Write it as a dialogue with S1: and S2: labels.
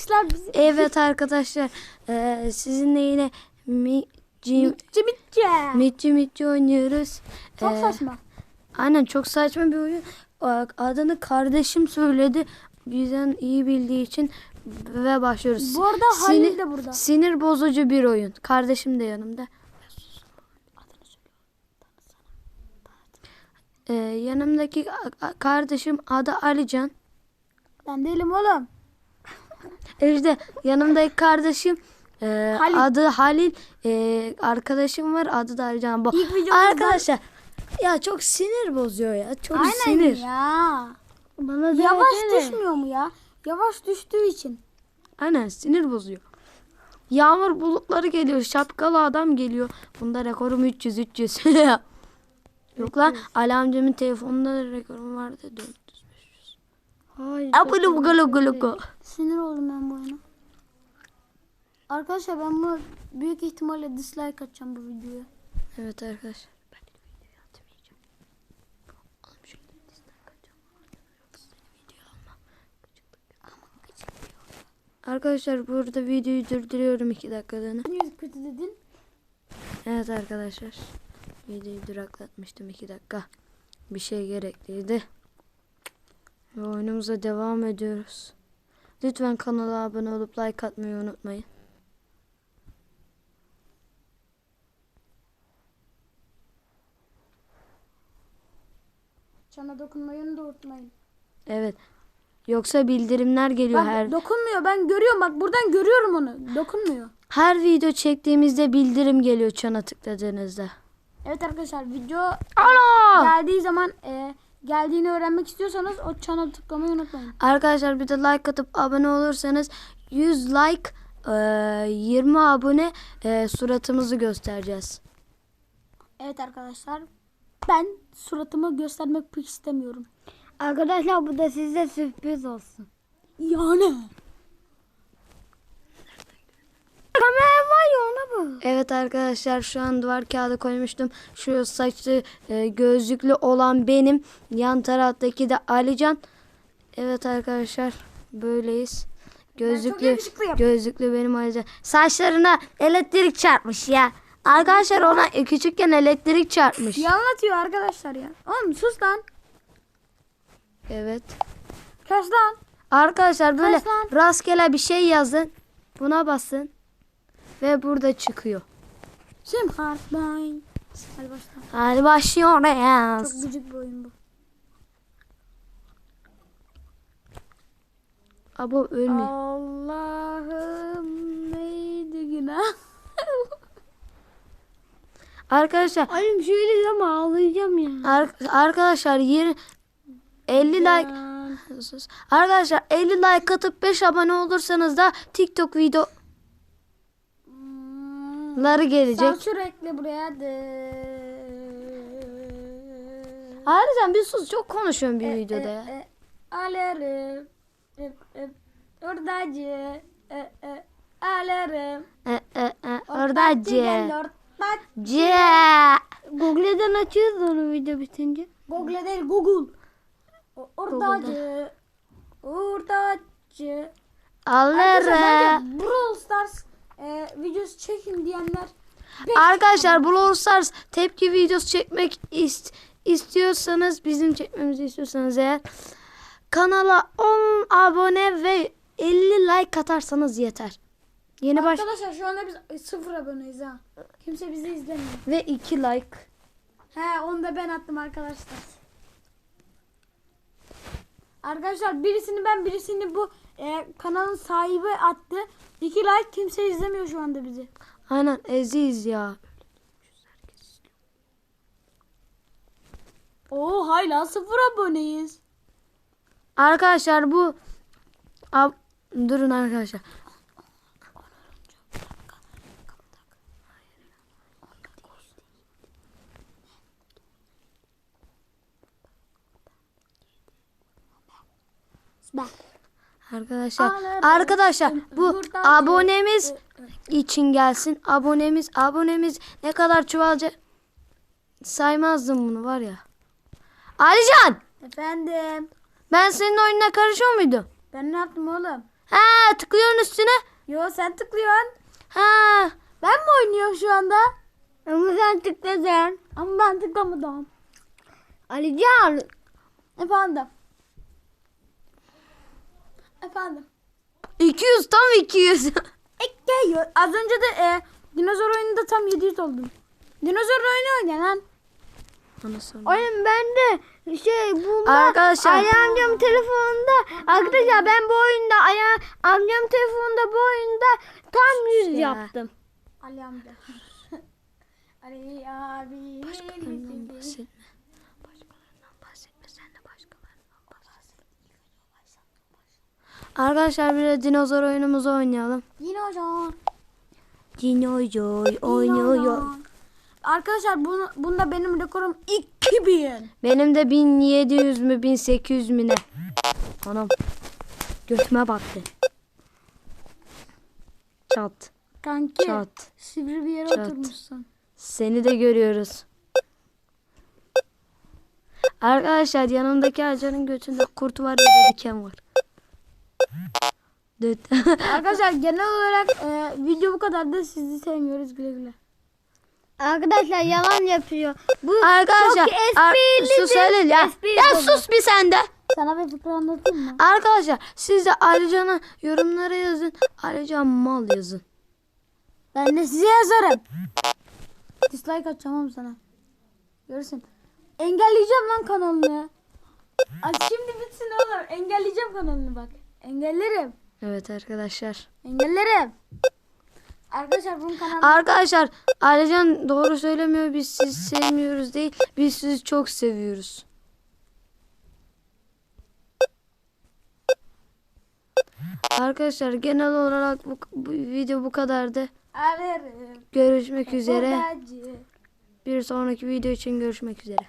S1: işler bizi.
S2: Evet arkadaşlar eee, sizinle yine
S1: Mitçi mitçi.
S2: mitçi oynuyoruz.
S1: Çok
S2: Eee,
S1: saçma.
S2: Aynen çok saçma bir oyun. Adını kardeşim söyledi. Bizden iyi bildiği için ve başlıyoruz.
S1: Bu arada Halil de burada.
S2: Sinir bozucu bir oyun. Kardeşim de yanımda. Ee, yanımdaki kardeşim adı Alican.
S1: Ben değilim oğlum.
S2: E İşte yanımdaki kardeşim e,
S1: Halil.
S2: adı Halil. E, arkadaşım var adı da Alican. Bu.
S1: İlk videomuzda-
S2: Arkadaşlar ya çok sinir bozuyor ya. Çok
S1: Aynen
S2: sinir.
S1: ya.
S2: Bana da
S1: Yavaş
S2: öyle.
S1: düşmüyor mu ya? Yavaş düştüğü için.
S2: Aynen sinir bozuyor. Yağmur bulutları geliyor. Şapkalı adam geliyor. Bunda rekorum 300 300. Yok lan Ali amcamın telefonunda da rekorum vardı. 400 500.
S1: Hayır.
S2: Abulu gulu gulu gulu.
S1: Sinir oldum ben bu oyuna. Arkadaşlar ben bu büyük ihtimalle dislike atacağım bu videoya.
S2: Evet arkadaşlar. Ben de videoyu atmayacağım. Oğlum şöyle dislike atacağım. Video alma. Arkadaşlar burada videoyu durduruyorum 2 dakikalığına.
S1: Niye kötü dedin?
S2: Evet arkadaşlar. Videoyu duraklatmıştım 2 dakika. Bir şey gerekliydi. Ve oyunumuza devam ediyoruz. Lütfen kanala abone olup like atmayı unutmayın.
S1: Çana dokunmayı da unutmayın.
S2: Evet. Yoksa bildirimler geliyor
S1: Bak
S2: her
S1: dokunmuyor ben görüyorum bak buradan görüyorum onu. Dokunmuyor.
S2: her video çektiğimizde bildirim geliyor çana tıkladığınızda.
S1: Evet arkadaşlar video
S2: Ana!
S1: geldiği zaman e, geldiğini öğrenmek istiyorsanız o çana tıklamayı unutmayın.
S2: Arkadaşlar bir de like atıp abone olursanız 100 like e, 20 abone e, suratımızı göstereceğiz.
S1: Evet arkadaşlar ben suratımı göstermek pek istemiyorum.
S3: Arkadaşlar bu da size sürpriz olsun.
S1: Yani.
S3: Kamera var ya ona bak.
S2: Evet arkadaşlar şu an duvar kağıdı koymuştum. Şu saçlı e, gözlüklü olan benim. Yan taraftaki de Alican. Evet arkadaşlar böyleyiz. Gözlüklü gözlüklü benim Alican. Saçlarına elektrik çarpmış ya. Arkadaşlar ona küçükken elektrik çarpmış.
S1: İyi anlatıyor arkadaşlar ya. Oğlum sus lan.
S2: Evet.
S1: Kaç lan.
S2: Arkadaşlar böyle
S1: lan?
S2: rastgele bir şey yazın. Buna basın. Ve burada çıkıyor.
S1: Sim Hardline. Hadi başla.
S2: Hadi başlıyoruz.
S1: Çok gıcık bir oyun bu.
S2: Abo ölmüyor.
S1: Allah'ım neydi günah?
S2: Arkadaşlar
S3: Annem şöyle ama ağlayacağım ya.
S2: ar- arkadaşlar yeri 50 like Sus. Arkadaşlar 50 like atıp 5 abone olursanız da TikTok videoları gelecek.
S1: Sansür ekle buraya de.
S2: Ayrıca bir sus çok konuşuyorum bir videoda ya.
S1: E, Alarım. E, e, Oradacı. E, e, Alarım.
S2: E, e, e,
S1: Ortacı
S2: orada
S1: gel,
S2: C.
S1: ortacı.
S2: C.
S3: Google'den açıyoruz onu video bitince.
S1: Google değil Google. Oradacı. Oradacı.
S2: Alırım.
S1: Brawl Stars e, videosu çekin diyenler
S2: Arkadaşlar Brawl Stars tepki videosu çekmek ist istiyorsanız bizim çekmemizi istiyorsanız eğer kanala 10 abone ve 50 like atarsanız yeter. Yeni baş
S1: Arkadaşlar şu anda biz sıfır aboneyiz ha. Kimse bizi izlemiyor.
S2: ve 2 like.
S1: He onu da ben attım arkadaşlar. Arkadaşlar birisini ben birisini bu e, kanalın sahibi attı. İki like kimse izlemiyor şu anda bizi.
S2: Aynen eziz ya.
S1: Oo hala sıfır aboneyiz.
S2: Arkadaşlar bu Ab- durun arkadaşlar.
S1: Bak.
S2: Arkadaşlar arkadaşlar bu abonemiz için gelsin. Abonemiz abonemiz ne kadar çoğalacak saymazdım bunu var ya. Alican
S1: Efendim.
S2: ben senin oyununa karışıyor muydum?
S1: Ben ne yaptım oğlum?
S2: Ha tıklıyorsun üstüne.
S1: Yo sen tıklıyorsun.
S2: Ha.
S1: Ben mi oynuyorum şu anda?
S3: Ama sen tıkladın.
S1: Ama ben tıklamadım.
S3: Alican.
S1: Efendim. Efendim.
S2: 200 tam 200.
S1: Ekki. Az önce de e, dinozor oyununda tam 700 oldum. Dinozor oyunu oyna lan.
S2: Anasını.
S3: Oğlum ben de şey bunda
S2: Arkadaşlar.
S3: Ali amcam telefonunda arkadaşlar ben bu oyunda Ali amcam telefonunda bu oyunda tam 100
S2: Ya.
S3: yaptım.
S1: Ali amca. Ali abi.
S2: Başkalarından bahsetme. Başkalarından bahsetme. Sen de başkalarından bahset. Arkadaşlar bir de dinozor oyunumuzu oynayalım. Dinozor
S1: Yine
S2: oynuyor.
S1: Arkadaşlar bunu, bunda benim rekorum 2000.
S2: Benim de 1700 mü 1800 mü ne? Anam. Götüme battı. Çat.
S1: Kanki.
S2: Çat.
S1: Sivri bir yere
S2: Çat.
S1: oturmuşsun.
S2: Seni de görüyoruz. Arkadaşlar yanımdaki ağacanın götünde kurt var da diken var. Düt.
S1: Arkadaşlar genel olarak e, video bu kadar da sizi sevmiyoruz güle güle.
S3: Arkadaşlar yalan yapıyor. Bu
S2: Arkadaşlar
S3: çok
S2: ar-
S3: esprilidir.
S2: sus Halil ya. Ya
S3: baba.
S2: sus bir sen de.
S1: Sana bir fıkra anlatayım mı?
S2: Arkadaşlar siz de Alican'a yorumlara yazın. Alican mal yazın.
S1: Ben de size yazarım. Dislike atacağım oğlum sana. Görürsün. Engelleyeceğim lan kanalını. Ay şimdi bitsin oğlum. Engelleyeceğim kanalını bak. Engellerim.
S2: Evet arkadaşlar.
S1: Engellerim. Arkadaşlar bunun kanalı...
S2: Arkadaşlar Alican doğru söylemiyor. Biz sizi sevmiyoruz değil. Biz sizi çok seviyoruz. Arkadaşlar genel olarak bu, bu video bu kadardı.
S1: Ararım.
S2: Görüşmek üzere. Bir sonraki video için görüşmek üzere.